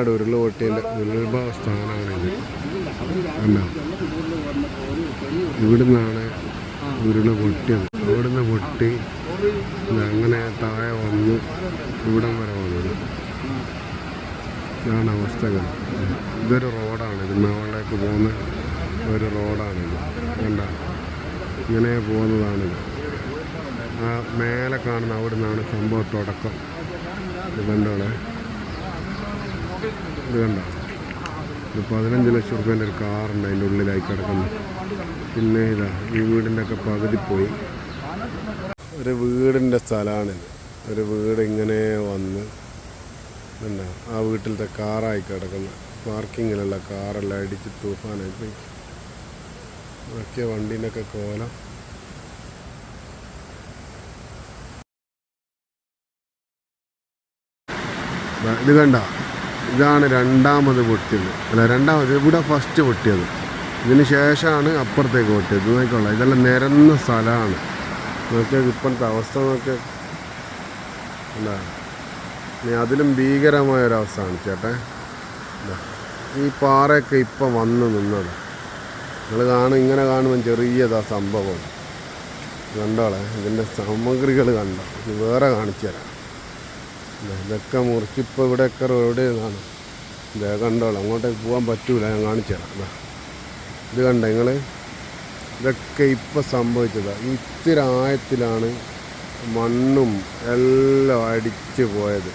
അവിടെ ഉരുൾ പൊട്ടിയതിന്റെ ഉത്ഭവ സ്ഥാനമാണ് ഇത്. കണ്ടോ? ഇവിടുന്നാണ് ഉരുൾ പൊട്ടിയത്. ഇവിടുന്ന് പൊട്ടി അങ്ങനെ താഴെ വന്ന് ഇവിടം വരെ വന്നത്. ഇതാണ് അവസ്ഥകൾ ഇതൊരു റോഡാണ്. ഇത് മുകളിലേക്ക് പോകുന്ന ഒരു റോഡാണിത് കണ്ട? ഇങ്ങനെ പോകുന്നതാണിത് ആ മേലെ കാണുന്ന അവിടെ നിന്നാണ് സംഭവം തുടക്കം. ഇത് കണ്ടോളെ ഇത് കണ്ട ഇത് പതിനഞ്ച് ലക്ഷം റുപ്യേന്റെ ഒരു കാറുണ്ട് അതിന്റെ ഉള്ളിലായി കിടക്കുന്നു. പിന്നെ ഇതാ ഈ വീടിന്റെ ഒക്കെ പകുതി പോയി. ഒരു വീടിന്റെ സ്ഥലമാണിത്. ഒരു വീട് ഇങ്ങനെ വന്ന് എന്താ ആ വീട്ടിലത്തെ കാറായി കിടക്കുന്നു. പാർക്കിങ്ങിലുള്ള കാറെല്ലാം അടിച്ച് തൂഫാനായി പോയി. വണ്ടീന്റെ ഒക്കെ കോലം. ഇത് കണ്ട? ഇതാണ് രണ്ടാമത് പൊട്ടിയത്. അല്ല രണ്ടാമത് ഇവിടെ ഫസ്റ്റ് പൊട്ടിയത്. ഇതിന് ശേഷമാണ് അപ്പുറത്തേക്ക് പൊട്ടിയത്. നോക്കിക്കൊള്ളാം നോക്കിക്കോളാം. ഇതെല്ലാം നിരന്ന സ്ഥലമാണ്. നോക്കിയാൽ ഇപ്പോഴത്തെ അവസ്ഥ നോക്കിയാൽ അല്ല ഇനി അതിലും ഭീകരമായ ഒരവസ്ഥയാണ് ചേട്ടൻ. ഈ പാറയൊക്കെ ഇപ്പം വന്ന് നിന്നത്. നിങ്ങൾ കാണും ഇങ്ങനെ കാണുമ്പോൾ ചെറിയതാ സംഭവം. കണ്ടോളെ ഇതിന്റെ സാമഗ്രികൾ കണ്ടോ? ഇത് വേറെ കാണിച്ചു തരാം ഇതൊക്കെ മുറിച്ചിപ്പോൾ ഇവിടെയൊക്കെ റോഡ് ഇതാണ്. ഇതേ കണ്ടോളൂ അങ്ങോട്ടേക്ക് പോകാൻ പറ്റൂല ഞാൻ കാണിച്ചു തരാം. ഇത് കണ്ട നിങ്ങൾ ഇതൊക്കെ ഇപ്പം സംഭവിച്ചതാണ് ഇത്തിരി ആയത്തിലാണ് മണ്ണും എല്ലാം അടിച്ച് പോയത്.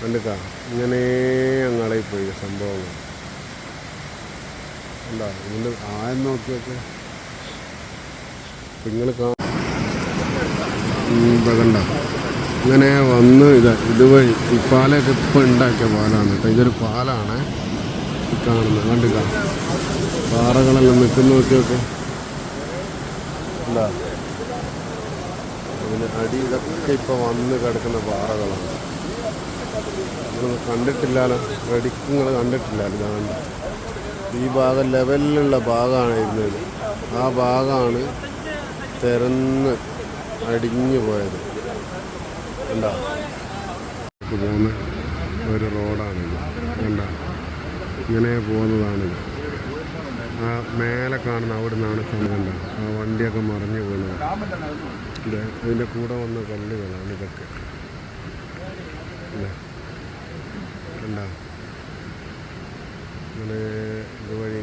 കണ്ടിട്ടാ? ഇങ്ങനെ ഞങ്ങളെ പോയി സംഭവങ്ങൾ. ഉണ്ടോ ഇതിന്റെ ആയം നോക്കിയൊക്കെ. നിങ്ങൾ കാ കണ്ട? ഇങ്ങനെ വന്ന് ഇത് ഇതുവഴി ഈ പാലൊക്കെ ഇപ്പം ഉണ്ടാക്കിയ പാലാണ് കേട്ടോ. ഇതൊരു പാലാണ് കാണുന്നത്. കണ്ടില്ല പാറകളെല്ലാം നിൽക്കുന്ന നോക്കിയൊക്കെ. എന്താ അതിന് അടി ഇതൊക്കെ ഇപ്പം വന്ന് കിടക്കുന്ന പാറകളാണ്. നിങ്ങൾ കണ്ടിട്ടില്ലല്ലോ റെഡിക്കുങ്ങൾ കണ്ടിട്ടില്ലല്ലോ ഇതാണ് ഈ ഭാഗം ലെവലിലുള്ള ഭാഗമാണ് ഇരുന്നത് ആ ഭാഗമാണ് തിരന്ന് അടിഞ്ഞു പോയത്. കണ്ടോ പോകുന്ന ഒരു റോഡാണിത്. കണ്ട? ഇങ്ങനെ പോകുന്നതാണിത് ആ മേലെ കാണുന്ന അവിടെ നിന്നാണ് കണ്ട ആ വണ്ടിയൊക്കെ മറിഞ്ഞു പോകുന്നത്. ഇത് ഇതിന്റെ കൂടെ വന്ന കല്ലുകളാണ് ഇതൊക്കെ? കണ്ട? ഇങ്ങനെ ഇതുവഴി